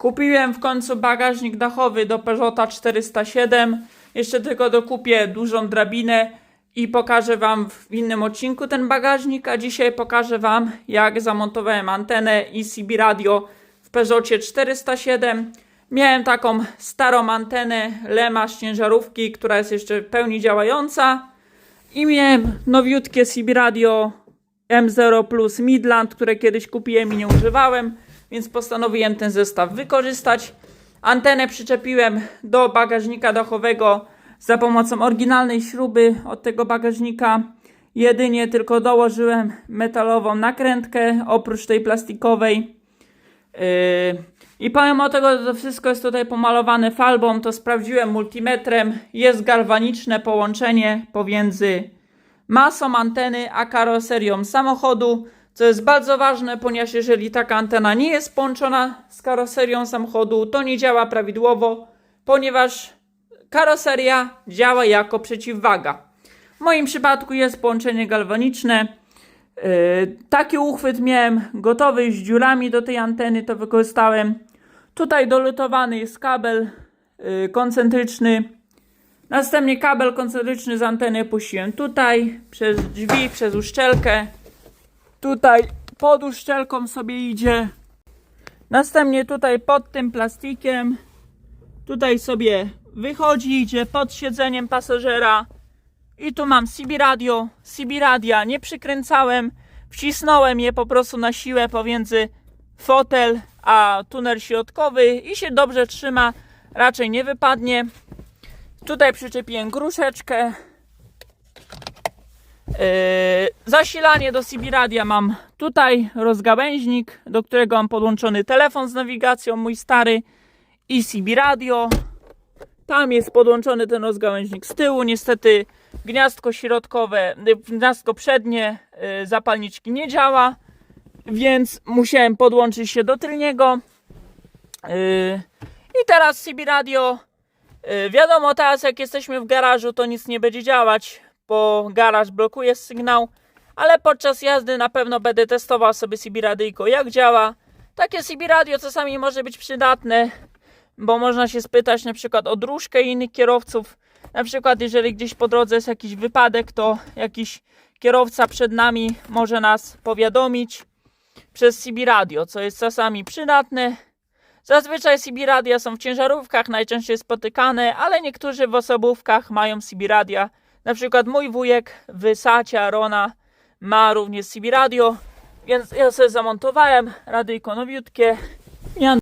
Kupiłem w końcu bagażnik dachowy do Peugeota 407. Jeszcze tylko dokupię dużą drabinę i pokażę Wam w innym odcinku ten bagażnik, a dzisiaj pokażę Wam jak zamontowałem antenę i CB radio w Peugeotie 407. Miałem taką starą antenę Lema z ciężarówki, która jest jeszcze w pełni działająca. I miałem nowiutkie CB radio M0 Plus Midland, które kiedyś kupiłem i nie używałem, więc postanowiłem ten zestaw wykorzystać. Antenę przyczepiłem do bagażnika dachowego za pomocą oryginalnej śruby od tego bagażnika. Jedynie tylko dołożyłem metalową nakrętkę oprócz tej plastikowej. Yy, I pomimo tego, że to wszystko jest tutaj pomalowane farbą, to sprawdziłem multimetrem. Jest galwaniczne połączenie pomiędzy masą anteny a karoserią samochodu, co jest bardzo ważne, ponieważ jeżeli taka antena nie jest połączona z karoserią samochodu, to nie działa prawidłowo, ponieważ karoseria działa jako przeciwwaga. W moim przypadku jest połączenie galwaniczne. Yy, taki uchwyt miałem gotowy z dziurami do tej anteny, to wykorzystałem. Tutaj dolutowany jest kabel yy, koncentryczny. Następnie kabel koncentryczny z anteny puściłem tutaj, przez drzwi, przez uszczelkę. Tutaj pod uszczelką sobie idzie. Następnie tutaj pod tym plastikiem. Tutaj sobie wychodzi, idzie pod siedzeniem pasażera. I tu mam CB radio. CB radia nie przykręcałem. Wcisnąłem je po prostu na siłę pomiędzy fotel a tunel środkowy i się dobrze trzyma. Raczej nie wypadnie. Tutaj przyczepiłem gruszeczkę. Zasilanie do CB radia mam tutaj, rozgałęźnik, do którego mam podłączony telefon z nawigacją, mój stary i CB radio. Tam jest podłączony ten rozgałęźnik z tyłu. Niestety gniazdko środkowe, y, gniazdko przednie y, zapalniczki nie działa, więc musiałem podłączyć się do tylniego. Yy, I teraz CB radio. Wiadomo, teraz jak jesteśmy w garażu, to nic nie będzie działać, bo garaż blokuje sygnał, ale podczas jazdy na pewno będę testował sobie CB radyjko, jak działa. Takie CB radio czasami może być przydatne, bo można się spytać na przykład o dróżkę innych kierowców. Na przykład, jeżeli gdzieś po drodze jest jakiś wypadek, to jakiś kierowca przed nami może nas powiadomić przez CB radio, co jest czasami przydatne. Zazwyczaj CB radia są w ciężarówkach najczęściej spotykane, ale niektórzy w osobówkach mają CB radia. Na przykład mój wujek w Sacie Arona ma również CB radio, więc ja sobie zamontowałem radyjko nowiutkie.